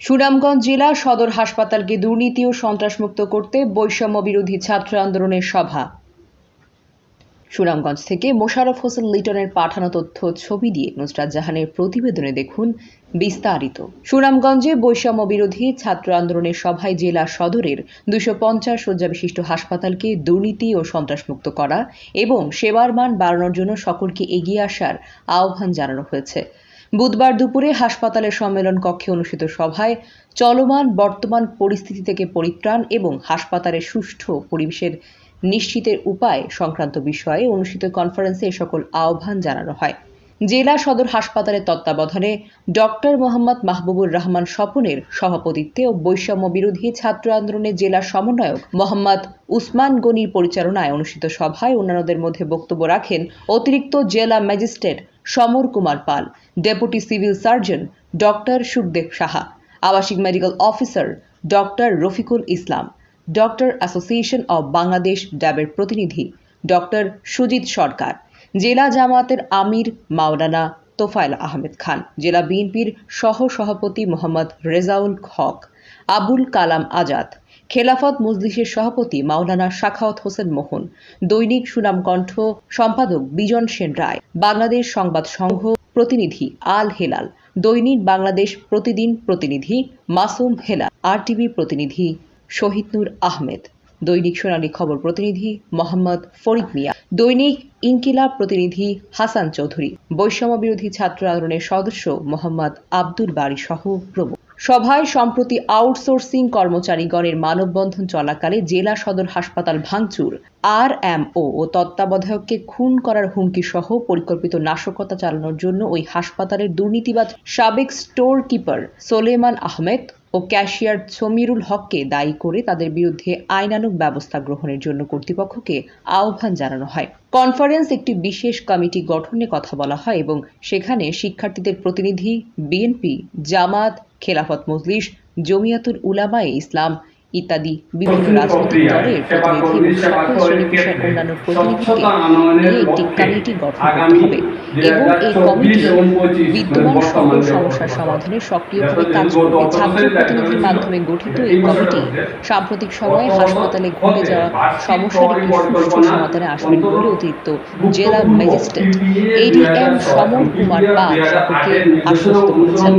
সুনামগঞ্জ জেলা সদর হাসপাতালকে দুর্নীতি ও সন্ত্রাসমুক্ত করতে বৈষম্য বিরোধী ছাত্র আন্দোলনের সভা। সুনামগঞ্জ থেকে মোশাররফ হোসেন লিটনের পাঠানো তথ্য, ছবি দিয়ে নুসরাত জাহানের প্রতিবেদনে দেখুন বিস্তারিত। সুনামগঞ্জে বৈষম্য বিরোধী ছাত্র আন্দোলনের সভায় জেলা সদরের দুশো পঞ্চাশ শয্যা বিশিষ্ট হাসপাতালকে দুর্নীতি ও সন্ত্রাসমুক্ত করা এবং সেবার মান বাড়ানোর জন্য সকলকে এগিয়ে আসার আহ্বান জানানো হয়েছে। বুধবার দুপুরে হাসপাতালের সম্মেলন কক্ষে অনুষ্ঠিত সভায় চলমান বর্তমান পরিস্থিতি থেকে পরিত্রাণ এবং হাসপাতালের সুষ্ঠু পরিবেশের নিশ্চিতের উপায় সংক্রান্ত বিষয়ে অনুষ্ঠিত কনফারেন্সে এ সকল আহ্বান জানানো হয়। জেলা সদর হাসপাতালের তত্ত্বাবধানে ডক্টর মোহাম্মদ মাহবুবুর রহমান স্বপনের সভাপতিত্বে ও বৈষম্য বিরোধী ছাত্র আন্দোলনের জেলা সমন্বয়ক মোহাম্মদ উসমান গনির পরিচালনায় অনুষ্ঠিত সভায় অন্যান্যদের মধ্যে বক্তব্য রাখেন অতিরিক্ত জেলা magistrate Samar Kumar Pal, deputy civil surgeon doctor Sukhdev Saha, আবাসিক medical officer doctor Rafiqul Islam, doctor association of Bangladesh ড্যাবের প্রতিনিধি ডক্টর সুজিত সরকার, জেলা জামাতের আমির মাওলানা তোফায়েল আহমেদ খান, জেলা বিএনপির সহ সভাপতি মোহাম্মদ রেজাউল হক, আবুল কালাম আজাদ খেলাফত মজলিসের সভাপতি মাওলানা শাখাওয়াত হোসেন মোহন, দৈনিক সুনামকণ্ঠ সম্পাদক বিজন সেন রায়, বাংলাদেশ সংবাদ সংঘ প্রতিনিধি আল হেলাল, দৈনিক বাংলাদেশ প্রতিদিন প্রতিনিধি মাসুম হেলাল, আরটিভি প্রতিনিধি শহীদ নূর আহমেদ, দৈনিক সোনালী খবর প্রতিনিধি মোহাম্মদ ফরিদ মিয়া, দৈনিক ইনকিলাব প্রতিনিধি হাসান চৌধুরী বৈষম্য বিরোধী ছাত্র আন্দোলনের সদস্য মোহাম্মদ আব্দুল বাড়ি সহ প্রমুখ। সভায় সম্প্রতি আউটসোর্সিং কর্মচারীগণের মানববন্ধন চলাকালে জেলা সদর হাসপাতাল ভাঙচুর আর এম ও তত্ত্বাবধায়ককে খুন করার হুমকি সহ পরিকল্পিত নাশকতা চালানোর জন্য ওই হাসপাতালের দুর্নীতিবাজ সাবেক স্টোর কিপার সোলেমান আহমেদ ও ক্যাশিয়ার সমীরুল হককে দায়ী করে তাদের বিরুদ্ধে আইনানুগ ব্যবস্থা গ্রহণের জন্য কর্তৃপক্ষকে আহ্বান জানানো হয়। কনফারেন্স একটি বিশেষ কমিটি গঠনে কথা বলা হয় এবং সেখানে শিক্ষার্থীদের প্রতিনিধি, বিএনপি, জামাত, খেলাফত মজলিস, জমিয়াতুল উলামায়ে ইসলাম ইত্যাদি বিভিন্ন রাজনৈতিক দলের প্রতিনিধি সকল শ্রেণি পেশার অন্যান্য প্রতিনিধিকে নিয়ে একটি কমিটি গঠন করতে হবে এবং এই কমিটি বিদ্যমান সকল সমস্যার সমাধানে সক্রিয়ভাবে কাজ করবে। ছাত্র প্রতিনিধির মাধ্যমে গঠিত এই কমিটি সাম্প্রতিক সময়ে হাসপাতালে ঘটে যাওয়া সমস্যার একটি সুষ্ঠু সমাধানে আসবেন বলে অতিরিক্ত জেলা ম্যাজিস্ট্রেট এডিএম সমর কুমার পাল সকলকে আশ্বস্ত করেছেন।